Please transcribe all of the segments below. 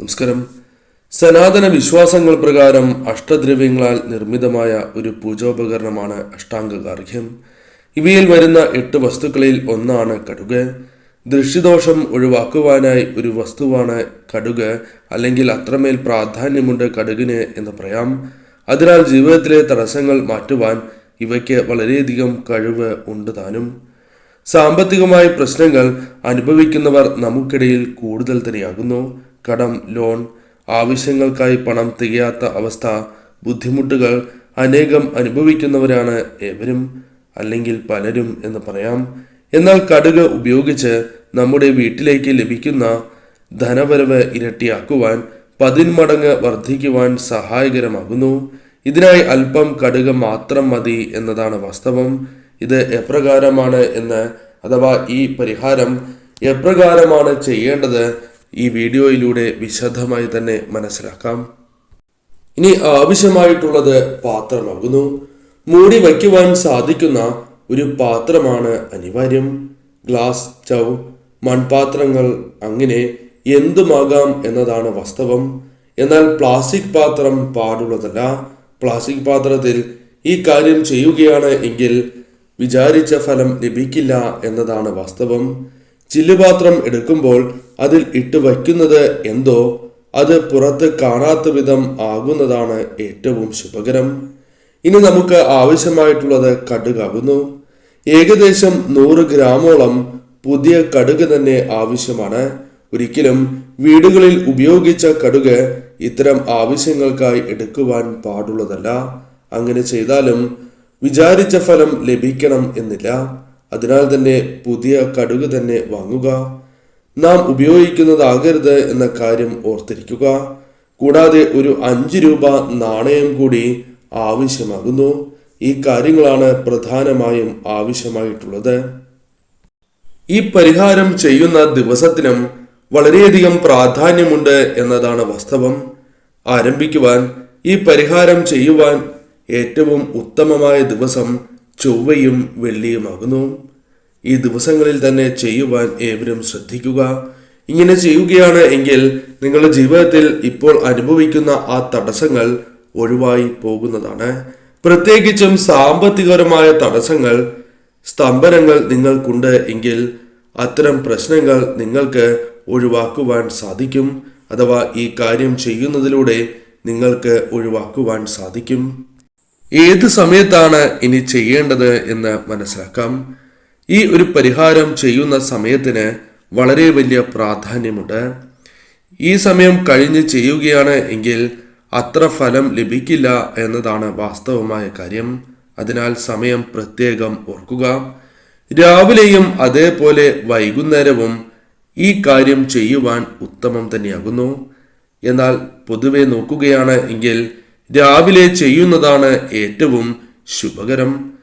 നമസ്കാരം. സനാതന വിശ്വാസങ്ങൾ പ്രകാരം അഷ്ടദ്രവ്യങ്ങളാൽ നിർമ്മിതമായ ഒരു പൂജോപകരണമാണ് അഷ്ടാംഗഗാർഹ്യം ഇവയിൽ വരുന്ന എട്ട് വസ്തുക്കളിൽ ഒന്നാണ് കടുക്. ദൃഷ്ടിദോഷം ഒഴിവാക്കുവാനായി ഒരു വസ്തുവാണ് കടുക് അല്ലെങ്കിൽ അത്രമേൽ പ്രാധാന്യമുണ്ട് കടുകിന് എന്ന് പറയാം. അതിനാൽ ജീവിതത്തിലെ തടസ്സങ്ങൾ മാറ്റുവാൻ ഇവയ്ക്ക് വളരെയധികം കഴിവ് ഉണ്ട് താനും. സാമ്പത്തികമായ പ്രശ്നങ്ങൾ അനുഭവിക്കുന്നവർ നമുക്കിടയിൽ കൂടുതൽ തന്നെയാകുന്നു. കടം ലോൺ ആവശ്യങ്ങൾക്കായി പണം തികയാത്ത അവസ്ഥ ബുദ്ധിമുട്ടുകൾ അനേകം അനുഭവിക്കുന്നവരാണ് ഏവരും അല്ലെങ്കിൽ പലരും എന്ന് പറയാം. എന്നാൽ കടുക് ഉപയോഗിച്ച് നമ്മുടെ വീട്ടിലേക്ക് ലഭിക്കുന്ന ധനവരവ് ഇരട്ടിയാക്കുവാൻ പതിന്മടങ്ങ് വർദ്ധിക്കുവാൻ സഹായകരമാകുന്നു. ഇതിനായി അല്പം കടുക് മാത്രം മതി എന്നതാണ് വാസ്തവം. ഇത് എപ്രകാരമാണ് എന്ന് അഥവാ ഈ പരിഹാരം എപ്രകാരമാണ് ചെയ്യേണ്ടത് ഈ വീഡിയോയിലൂടെ വിശദമായി തന്നെ മനസ്സിലാക്കാം. ഇനി ആവശ്യമായിട്ടുള്ളത് പാത്രമാകുന്നു മൂടി വയ്ക്കുവാൻ സാധിക്കുന്ന ഒരു പാത്രമാണ് അനിവാര്യം. ഗ്ലാസ് ചൗ മൺപാത്രങ്ങൾ അങ്ങനെ എന്തുമാകാം എന്നതാണ് വാസ്തവം. എന്നാൽ പ്ലാസ്റ്റിക് പാത്രം പാടുള്ളതല്ല. പ്ലാസ്റ്റിക് പാത്രത്തിൽ ഈ കാര്യം ചെയ്യുകയാണ് എങ്കിൽ വിചാരിച്ച ഫലം ലഭിക്കില്ല എന്നതാണ് വാസ്തവം. ചില്ലുപാത്രം എടുക്കുമ്പോൾ അതിൽ ഇട്ട് വയ്ക്കുന്നത് എന്തോ അത് പുറത്ത് കാണാത്ത വിധം ആകുന്നതാണ് ഏറ്റവും ശുഭകരം. ഇനി നമുക്ക് ആവശ്യമായിട്ടുള്ളത് കടുകാകുന്നു. ഏകദേശം നൂറ് ഗ്രാമോളം പുതിയ കടുക് തന്നെ ആവശ്യമാണ്. ഒരിക്കലും വീടുകളിൽ ഉപയോഗിച്ച കടുക് ഇത്തരം ആവശ്യങ്ങൾക്കായി എടുക്കുവാൻ പാടുള്ളതല്ല. അങ്ങനെ ചെയ്താലും വിചാരിച്ച ഫലം ലഭിക്കണം എന്നില്ല. അതിനാൽ തന്നെ പുതിയ കടുക് തന്നെ വാങ്ങുക. നാം ഉപയോഗിക്കുന്നതാകരുത് എന്ന കാര്യം ഓർത്തിരിക്കുക. കൂടാതെ ഒരു അഞ്ച് രൂപ നാണയം കൂടി ആവശ്യമാകുന്നു. ഈ കാര്യങ്ങളാണ് പ്രധാനമായും ആവശ്യമായിട്ടുള്ളത്. ഈ പരിഹാരം ചെയ്യുന്ന ദിവസത്തിനും വളരെയധികം പ്രാധാന്യമുണ്ട് എന്നതാണ് വാസ്തവം. ആരംഭിക്കുവാൻ ഈ പരിഹാരം ചെയ്യുവാൻ ഏറ്റവും ഉത്തമമായ ദിവസം ചൊവ്വയും വെള്ളിയുമാകുന്നു. ഈ ദിവസങ്ങളിൽ തന്നെ ചെയ്യുവാൻ ഏവരും ശ്രദ്ധിക്കുക. ഇങ്ങനെ ചെയ്യുകയാണ് എങ്കിൽ നിങ്ങളുടെ ജീവിതത്തിൽ ഇപ്പോൾ അനുഭവിക്കുന്ന ആ തടസ്സങ്ങൾ ഒഴിവായി പോകുന്നതാണ്. പ്രത്യേകിച്ചും സാമ്പത്തികപരമായ തടസ്സങ്ങൾ സ്തംഭനങ്ങൾ നിങ്ങൾക്കുണ്ട് എങ്കിൽ അത്തരം പ്രശ്നങ്ങൾ നിങ്ങൾക്ക് ഒഴിവാക്കുവാൻ സാധിക്കും. അഥവാ ഈ കാര്യം ചെയ്യുന്നതിലൂടെ നിങ്ങൾക്ക് ഒഴിവാക്കുവാൻ സാധിക്കും. ഏത് സമയത്താണ് ഇനി ചെയ്യേണ്ടത് എന്ന് മനസ്സിലാക്കാം. ഈ ഒരു പരിഹാരം ചെയ്യുന്ന സമയത്തിന് വളരെ വലിയ പ്രാധാന്യമുണ്ട്. ഈ സമയം കഴിഞ്ഞ് ചെയ്യുകയാണ് എങ്കിൽ അത്ര ഫലം ലഭിക്കില്ല എന്നതാണ് വാസ്തവമായ കാര്യം. അതിനാൽ സമയം പ്രത്യേകം ഓർക്കുക. രാവിലെയും അതേപോലെ വൈകുന്നേരവും ഈ കാര്യം ചെയ്യുവാൻ ഉത്തമം തന്നെയാകുന്നു. എന്നാൽ പൊതുവെ നോക്കുകയാണ് എങ്കിൽ രാവിലെ ചെയ്യുന്നതാണ് ഏറ്റവും ശുഭകരം.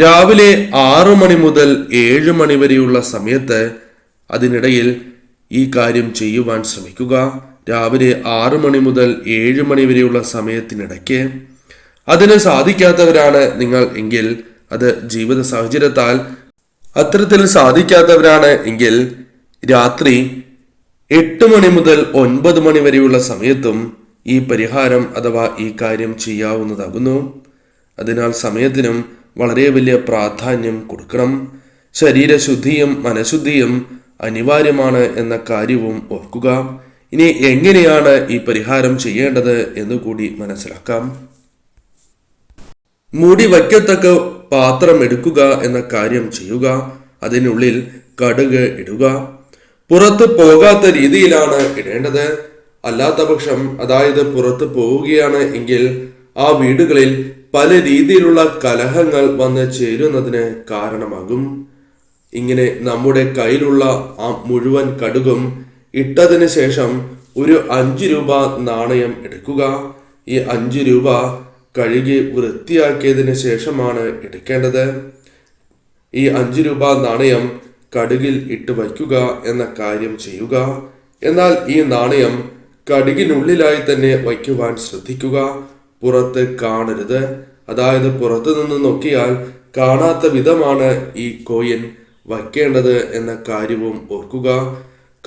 രാവിലെ ആറു മണി മുതൽ ഏഴ് മണി വരെയുള്ള സമയത്ത് അതിനിടയിൽ ഈ കാര്യം ചെയ്യുവാൻ ശ്രമിക്കുക. രാവിലെ ആറു മണി മുതൽ ഏഴ് മണി വരെയുള്ള സമയത്തിനിടയ്ക്ക് അതിന് സാധിക്കാത്തവരാണ് നിങ്ങൾ എങ്കിൽ അത് ജീവിത സാഹചര്യത്താൽ അത്തരത്തിൽ സാധിക്കാത്തവരാണ് എങ്കിൽ രാത്രി എട്ട് മണി മുതൽ ഒൻപത് മണി വരെയുള്ള സമയത്തും ഈ പരിഹാരം അഥവാ ഈ കാര്യം ചെയ്യാവുന്നതാകുന്നു. അതിനാൽ സമയത്തിനും വളരെ വലിയ പ്രാധാന്യം കൊടുക്കണം. ശരീരശുദ്ധിയും മനഃശുദ്ധിയും അനിവാര്യമാണ് എന്ന കാര്യവും ഓർക്കുക. ഇനി എങ്ങനെയാണ് ഈ പരിഹാരം ചെയ്യേണ്ടത് എന്നുകൂടി മനസ്സിലാക്കാം. മുടി വയ്ക്കത്തക്ക പാത്രം എടുക്കുക എന്ന കാര്യം ചെയ്യുക. അതിനുള്ളിൽ കടുക് ഇടുക. പുറത്ത് പോകാത്ത രീതിയിലാണ് ഇടേണ്ടത്. അല്ലാത്ത പക്ഷം അതായത് പുറത്ത് പോവുകയാണ് എങ്കിൽ ആ വീടുകളിൽ പല രീതിയിലുള്ള കലഹങ്ങൾ വന്ന് ചേരുന്നതിന് കാരണമാകും. ഇങ്ങനെ നമ്മുടെ കയ്യിലുള്ള ആ മുഴുവൻ കടുകും ഇട്ടതിന് ശേഷം ഒരു അഞ്ച് രൂപ നാണയം എടുക്കുക. ഈ അഞ്ച് രൂപ കഴുകി വൃത്തിയാക്കിയതിന് ശേഷമാണ് എടുക്കേണ്ടത്. ഈ അഞ്ച് രൂപ നാണയം കടുകിൽ ഇട്ട് വയ്ക്കുക എന്ന കാര്യം ചെയ്യുക. എന്നാൽ ഈ നാണയം കടുകിനുള്ളിലായി തന്നെ വയ്ക്കുവാൻ ശ്രദ്ധിക്കുക. പുറത്ത് കാണരുത്. അതായത് പുറത്തു നിന്ന് നോക്കിയാൽ കാണാത്ത വിധമാണ് ഈ കോയിൻ വയ്ക്കേണ്ടത് എന്ന കാര്യവും ഓർക്കുക.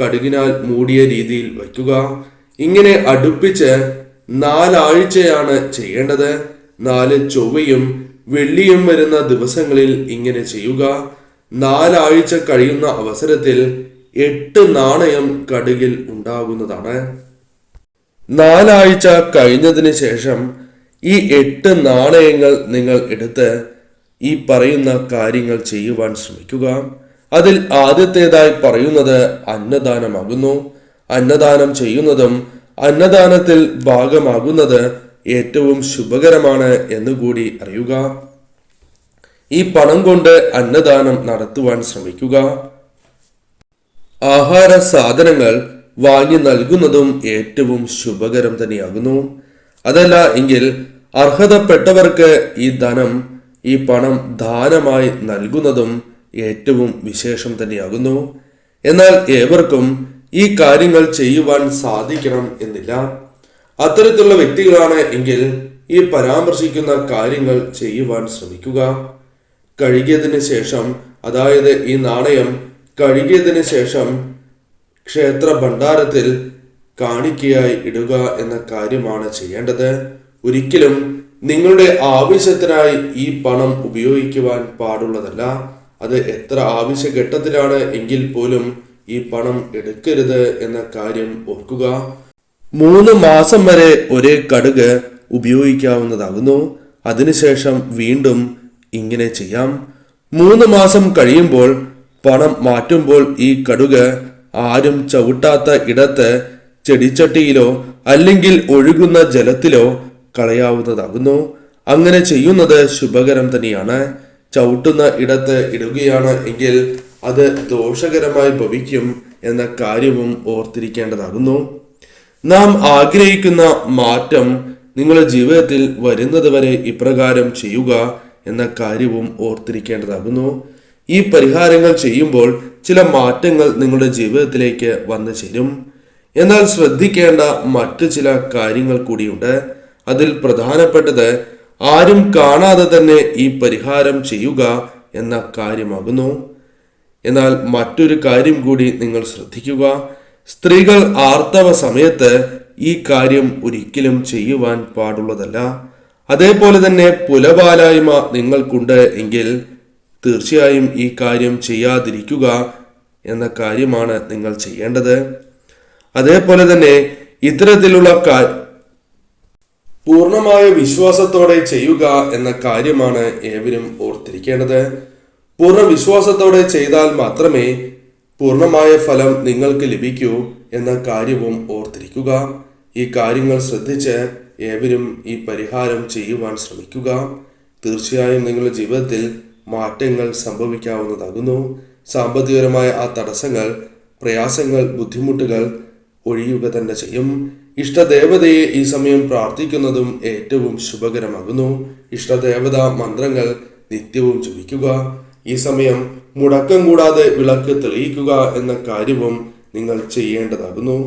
കടുകിനാൽ മൂടിയ രീതിയിൽ വയ്ക്കുക. ഇങ്ങനെ അടുപ്പിച്ച് നാലാഴ്ചയാണ് ചെയ്യേണ്ടത്. നാല് ചൊവ്വയും വെള്ളിയും വരുന്ന ദിവസങ്ങളിൽ ഇങ്ങനെ ചെയ്യുക. നാലാഴ്ച കഴിയുന്ന അവസരത്തിൽ എട്ട് നാണയം കടുകിൽ ഉണ്ടാകുന്നതാണ്. നാലാഴ്ച കഴിഞ്ഞതിന് ശേഷം ഈ എട്ട് നാണയങ്ങൾ നിങ്ങൾ എടുത്ത് ഈ പറയുന്ന കാര്യങ്ങൾ ചെയ്യുവാൻ ശ്രമിക്കുക. അതിൽ ആദ്യത്തേതായി പറയുന്നത് അന്നദാനമാകുന്നു. അന്നദാനം ചെയ്യുന്നതും അന്നദാനത്തിൽ ഭാഗമാകുന്നത് ഏറ്റവും ശുഭകരമാണ് എന്നുകൂടി അറിയുക. ഈ പണം കൊണ്ട് അന്നദാനം നടത്തുവാൻ ശ്രമിക്കുക. ആഹാര സാധനങ്ങൾ വാങ്ങി നൽകുന്നതും ഏറ്റവും ശുഭകരം തന്നെയാകുന്നു. അതല്ല എങ്കിൽ അർഹതപ്പെട്ടവർക്ക് ഈ ധനം ഈ പണം ദാനമായി നൽകുന്നതും ഏറ്റവും വിശേഷം തന്നെയാകുന്നു. എന്നാൽ ഏവർക്കും ഈ കാര്യങ്ങൾ ചെയ്യുവാൻ സാധിക്കണം എന്നില്ല. അത്തരത്തിലുള്ള വ്യക്തികളാണ് എങ്കിൽ ഈ പരാമർശിക്കുന്ന കാര്യങ്ങൾ ചെയ്യുവാൻ ശ്രമിക്കുക. കഴുകിയതിന് ശേഷം അതായത് ഈ നാണയം കഴുകിയതിന് ശേഷം ക്ഷേത്ര ഭണ്ഡാരത്തിൽ കാണിക്കയായി ഇടുക എന്ന കാര്യമാണ് ചെയ്യേണ്ടത്. ഒരിക്കലും നിങ്ങളുടെ ആവശ്യത്തിനായി ഈ പണം ഉപയോഗിക്കുവാൻ പാടുള്ളതല്ല. അത് എത്ര ആവശ്യഘട്ടത്തിലാണ് എങ്കിൽ പോലും ഈ പണം എടുക്കരുത് എന്ന കാര്യം ഓർക്കുക. മൂന്ന് മാസം വരെ ഒരേ കടുക് ഉപയോഗിക്കാവുന്നതാകുന്നു. അതിനുശേഷം വീണ്ടും ഇങ്ങനെ ചെയ്യാം. മൂന്ന് മാസം കഴിയുമ്പോൾ പണം മാറ്റുമ്പോൾ ഈ കടുക് ആരും ചവിട്ടാത്ത ഇടത്ത് ചെടിച്ചട്ടിയിലോ അല്ലെങ്കിൽ ഒഴുകുന്ന ജലത്തിലോ കളയാവുന്നതാകുന്നു. അങ്ങനെ ചെയ്യുന്നത് ശുഭകരം തന്നെയാണ്. ചവിട്ടുന്ന ഇടത്ത് ഇടുകയാണ് എങ്കിൽ അത് ദോഷകരമായി ഭവിക്കും എന്ന കാര്യവും ഓർത്തിരിക്കേണ്ടതാകുന്നു. നാം ആഗ്രഹിക്കുന്ന മാറ്റം നിങ്ങളുടെ ജീവിതത്തിൽ വരുന്നതുവരെ ഇപ്രകാരം ചെയ്യുക എന്ന കാര്യവും ഓർത്തിരിക്കേണ്ടതാകുന്നു. ഈ പരിഹാരങ്ങൾ ചെയ്യുമ്പോൾ ചില മാറ്റങ്ങൾ നിങ്ങളുടെ ജീവിതത്തിലേക്ക് വന്നു ചേരും. എന്നാൽ ശ്രദ്ധിക്കേണ്ട മറ്റു ചില കാര്യങ്ങൾ കൂടിയുണ്ട്. അതിൽ പ്രധാനപ്പെട്ടത് ആരും കാണാതെ തന്നെ ഈ പരിഹാരം ചെയ്യുക എന്ന കാര്യമാകുന്നു. എന്നാൽ മറ്റൊരു കാര്യം കൂടി നിങ്ങൾ ശ്രദ്ധിക്കുക. സ്ത്രീകൾ ആർത്തവ സമയത്ത് ഈ കാര്യം ഒരിക്കലും ചെയ്യുവാൻ പാടുള്ളതല്ല. അതേപോലെ തന്നെ പുലപാലായ്മ നിങ്ങൾക്കുണ്ട് എങ്കിൽ തീർച്ചയായും ഈ കാര്യം ചെയ്യാതിരിക്കുക എന്ന കാര്യമാണ് നിങ്ങൾ ചെയ്യേണ്ടത്. അതേപോലെ തന്നെ ഇത്തരത്തിലുള്ള കാ പൂർണമായ വിശ്വാസത്തോടെ ചെയ്യുക എന്ന കാര്യമാണ് ഏവരും ഓർത്തിരിക്കേണ്ടത്. പൂർണ വിശ്വാസത്തോടെ ചെയ്താൽ മാത്രമേ പൂർണമായ ഫലം നിങ്ങൾക്ക് ലഭിക്കൂ എന്ന കാര്യവും ഓർത്തിരിക്കുക. ഈ കാര്യങ്ങൾ ശ്രദ്ധിച്ച് ഏവരും ഈ പരിഹാരം ചെയ്യുവാൻ ശ്രമിക്കുക. തീർച്ചയായും നിങ്ങളുടെ ജീവിതത്തിൽ മാറ്റങ്ങൾ സംഭവിക്കാവുന്നതാകുന്നു സാമ്പത്തികപരമായ ആ തടസ്സങ്ങൾ പ്രയാസങ്ങൾ ബുദ്ധിമുട്ടുകൾ ഒഴിയുക തന്നെ ചെയ്യും. ഇഷ്ടദേവതയെ ഈ സമയം പ്രാർത്ഥിക്കുന്നതും ഏറ്റവും ശുഭകരമാകുന്നു. ഇഷ്ടദേവത മന്ത്രങ്ങൾ നിത്യവും ജപിക്കുക. ഈ സമയം മുടക്കം കൂടാതെ വിളക്ക് തെളിയിക്കുക എന്ന കാര്യവും നിങ്ങൾ ചെയ്യേണ്ടതാകുന്നു.